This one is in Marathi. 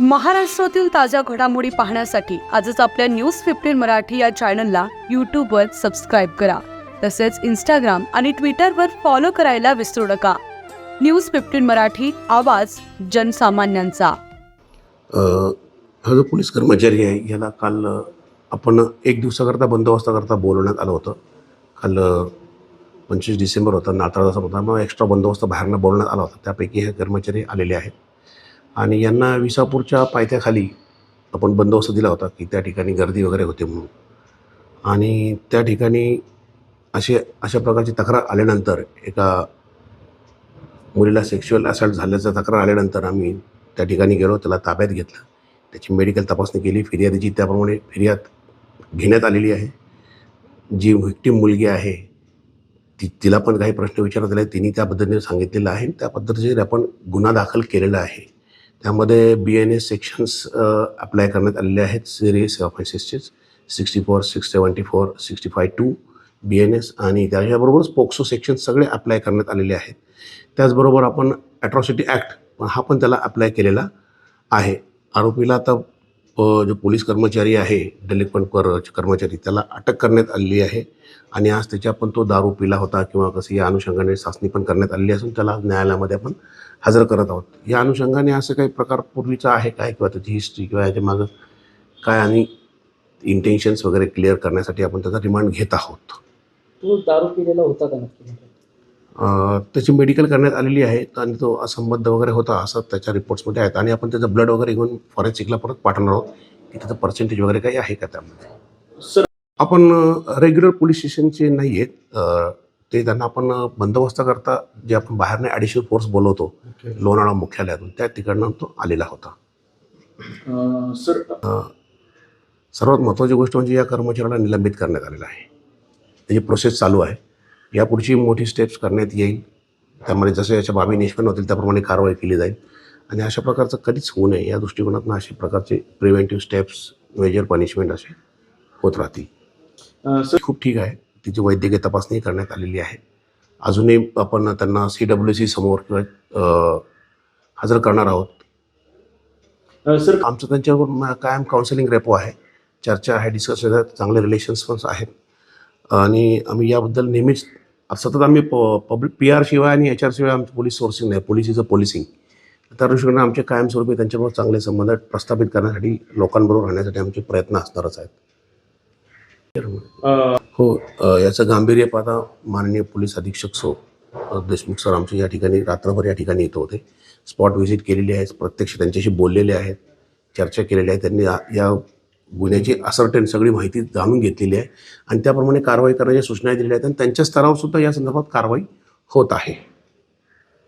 महाराष्ट्रातील ताज्या घडामोडी पाहण्यासाठी आजच आपल्या न्यूज फिफ्टीन मराठी या चॅनलला यूट्यूबवर सबस्क्राईब करा. तसेच इंस्टाग्राम आणि ट्विटरवर फॉलो करायला विसरू नका. न्यूज फिफ्टीन मराठी आवाज जनसामान्यांचा. हा जो पोलीस कर्मचारी आहे याला काल आपण एक दिवसाकरता बंदोबस्ताकरता बोलवण्यात आलं होतं. काल पंचवीस डिसेंबर होता नाताळाचा होता. मग एक्स्ट्रा बंदोबस्त बाहेरनं बोलवण्यात आला होता. त्यापैकी हे कर्मचारी आलेले आहेत. आणि यांना विसापूरच्या पायथ्याखाली आपण बंदोबस्त दिला होता की त्या ठिकाणी गर्दी वगैरे होते म्हणून. आणि त्या ठिकाणी असे अशा प्रकारची तक्रार आल्यानंतर एका मुलीला सेक्शुअल असल्ट झाल्याचा तक्रार आल्यानंतर आम्ही त्या ठिकाणी गेलो त्याला ताब्यात घेतलं. त्याची मेडिकल तपासणी केली. फिर्यादीची त्याप्रमाणे फिर्याद घेण्यात आलेली आहे. जी व्हिक्टीम मुलगी आहे ती तिला पण काही प्रश्न विचारत आले. तिने त्या पद्धतीने सांगितलेलं आहे. त्या पद्धतीने आपण गुन्हा दाखल केलेला आहे. त्यामध्ये B N S sections apply करण्यात आलेले आहेत. Serious फायसेसचेच sixty four six seventy four sixty five two B N S आणि त्याच्याबरोबरच पोक्सो सेक्शन सगळे अप्लाय करण्यात आलेले आहेत. त्याचबरोबर आपण ॲट्रॉसिटी ॲक्ट हा पण त्याला अप्लाय केलेला आहे. आरोपीला आता जो पोलीस कर्मचारी आहे डेलिक्वंट कर कर्मचारी त्याला अटक करण्यात आलेली आहे. आणि आज त्याच्या पण तो दारू पिला होता किंवा कसं या अनुषंगाने चाचणी पण करण्यात आलेली असून त्याला न्यायालयामध्ये आपण हजर करत आहोत. या अनुषंगाने असं काही प्रकार पूर्वीचा आहे काय किंवा त्याची हिस्ट्री किंवा याच्या मागं काय आणि इंटेन्शन्स वगैरे क्लिअर करण्यासाठी आपण त्याचा रिमांड घेत आहोत? तो दारू पिलेला होता का नक्की? त्याची मेडिकल करण्यात आलेली आहे आणि तो असंबद्ध वगैरे होता असं त्याच्या रिपोर्ट्समध्ये आहेत. आणि आपण त्याचं ब्लड वगैरे घेऊन फॉरेन्सिकला परत पाठवणार आहोत की त्याचं पर्सेंटेज वगैरे काही आहे का त्यामध्ये? सर आपण रेग्युलर पोलीस स्टेशनचे नाही आहेत. ते त्यांना आपण बंदोबस्त करता जे आपण बाहेरने ॲडिशनल फोर्स बोलवतो लोणावळा मुख्यालयातून त्या तिकडनं तो आलेला होता. सर सर्वात महत्त्वाची गोष्ट म्हणजे या कर्मचाऱ्याला निलंबित करण्यात आलेलं आहे. त्याची प्रोसेस चालू आहे. यापुढची मोठी स्टेप्स करण्यात येईल. त्यामध्ये जसं याच्या बाबी निष्पन्न होतील त्याप्रमाणे कारवाई केली जाईल. आणि अशा प्रकारचं कधीच होऊ नये. या दृष्टिकोनातून अशा प्रकारचे प्रिव्हेंटिव्ह स्टेप्स मेजर पनिशमेंट असे होत राहतील. सर खूप ठीक आहे. तिची वैद्यकीय तपासणी करण्यात आलेली आहे. अजूनही आपण त्यांना सी डब्ल्यू सी समोर किंवा हजर करणार आहोत. सर आमचं त्यांच्यावर कायम काउन्सिलिंग रेपो आहे. चर्चा आहे डिस्कस आहेत चांगले रिलेशन्स पण आहेत. आणि आम्ही याबद्दल नेहमीच सतत आम्ही प पब्लिक पी आर शिवाय आणि एच आर शिवाय आमचं पोलीस सोर्सिंग नाही. पोलीस इज अ पोलिसिंग तर दृष्टीने आमचे कायमस्वरूपी त्यांच्याबरोबर चांगले संबंध प्रस्थापित करण्यासाठी लोकांबरोबर राहण्यासाठी आमचे प्रयत्न असणारच आहेत. हो याचं गांभीर्य पाहता माननीय पोलीस अधीक्षक सो देशमुख सर आमचे या ठिकाणी रात्रभर या ठिकाणी येत होते. स्पॉट व्हिजिट केलेली आहे प्रत्यक्ष त्यांच्याशी बोललेले आहेत चर्चा केलेली आहे. त्यांनी या गुन्ह्याची असर्टेन सगळी माहिती जाणून घेतलेली आहे. आणि त्याप्रमाणे कारवाई करण्याच्या सूचना दिलेल्या आहेत आणि त्यांच्या स्तरावर सुद्धा या संदर्भात कारवाई होत आहे.